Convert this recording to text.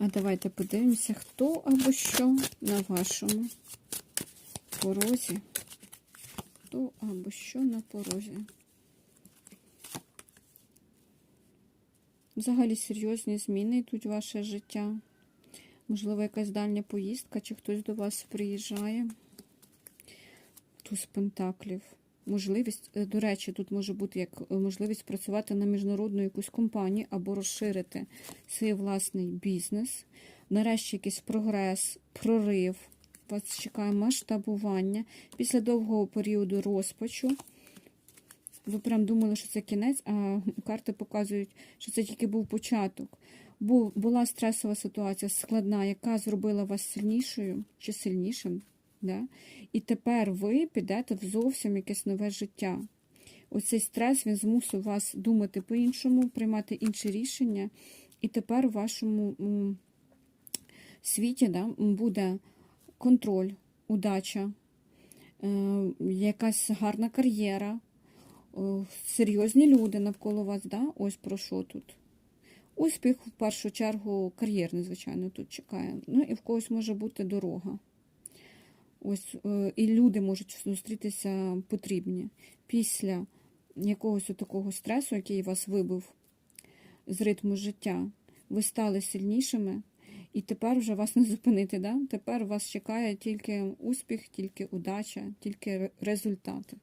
А давайте подивимося, хто або що на вашому порозі. Хто або що на порозі. Взагалі серйозні зміни йдуть в ваше життя. Можливо, якась дальня поїздка, чи хтось до вас приїжджає. Туз пентаклів. Можливість, е, до речі, тут може бути як е, можливість працювати на міжнародну якусь компанію або розширити свій власний бізнес. Нарешті якийсь прогрес, прорив. Вас чекає масштабування. Після довгого періоду розпачу. Ви прям думали, що це кінець, а карти показують, що це тільки був початок. Бу- Була стресова ситуація складна, яка зробила вас сильнішою чи сильнішим. Да? І тепер ви підете в зовсім якесь нове життя. Оцей стрес він змусив вас думати по-іншому, приймати інші рішення. І тепер у вашому світі да, буде контроль, удача, е, якась гарна кар'єра, серйозні люди навколо вас. Да? Ось про що тут. Успіх, в першу чергу, кар'єрний, звичайно, тут чекає. Ну і в когось може бути дорога. Ось е, і люди можуть зустрітися потрібні після якогось такого стресу, який вас вибив з ритму життя. Ви стали сильнішими, і тепер вже вас не зупинити. Да? Тепер вас чекає тільки успіх, тільки удача, тільки результати.